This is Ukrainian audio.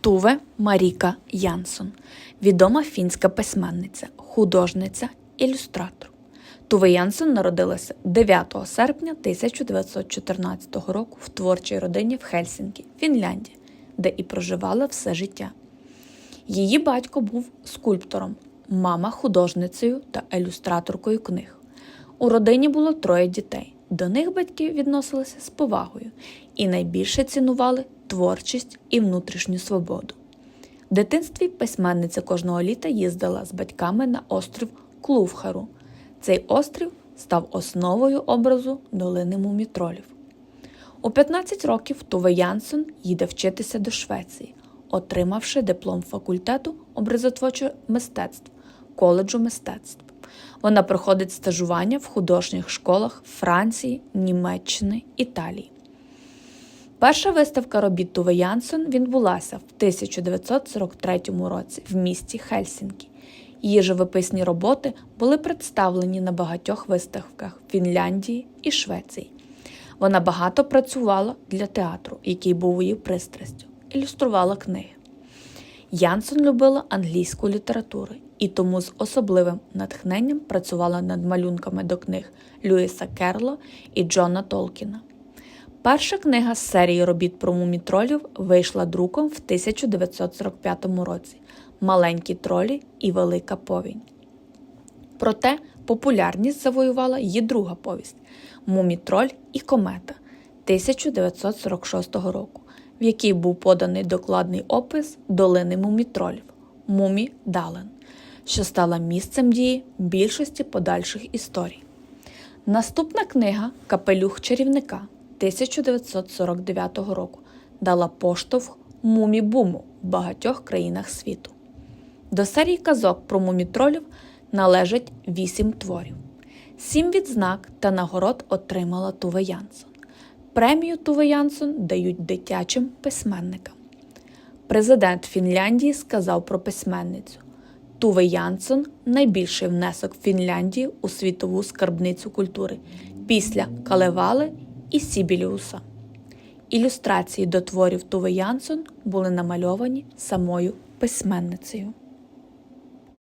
Туве Маріка Янсон, відома фінська письменниця, художниця, ілюстратор. Туве Янсон народилася 9 серпня 1914 року в творчій родині в Хельсінкі, Фінляндія, де і проживала все життя. Її батько був скульптором, мама художницею та ілюстраторкою книг. У родині було троє дітей. До них батьки відносилися з повагою і найбільше цінували творчість і внутрішню свободу. В дитинстві письменниця кожного літа їздила з батьками на острів Клувхару. Цей острів став основою образу долини мумітролів. У 15 років Туве Янсон їде вчитися до Швеції, отримавши диплом факультету образотворчого мистецтв коледжу мистецтв. Вона проходить стажування в художніх школах Франції, Німеччини, Італії. Перша виставка робіт Туве Янсон відбулася в 1943 році в місті Хельсінкі. Її живописні роботи були представлені на багатьох виставках Фінляндії і Швеції. Вона багато працювала для театру, який був її пристрастю, ілюструвала книги. Янсон любила англійську літературу і тому з особливим натхненням працювала над малюнками до книг Льюіса Керло і Джона Толкіна. Перша книга з серії робіт про мумітролів вийшла друком в 1945 році Маленькі тролі і Велика повінь. Проте популярність завоювала її друга повість Мумітроль і комета 1946 року, в якій був поданий докладний опис долини мумітролів Мумі Дален, що стала місцем дії більшості подальших історій. Наступна книга Капелюх чарівника 1949 року дала поштовх мумі-буму в багатьох країнах світу. До серії казок про мумітролів належать вісім творів. Сім відзнак та нагород отримала Туве Янсон. Премію Туве Янсон дають дитячим письменникам. Президент Фінляндії сказав про письменницю Туве Янсон найбільший внесок Фінляндії у світову скарбницю культури після Калевали і Сібіліуса. Ілюстрації до творів Туве Янсон були намальовані самою письменницею.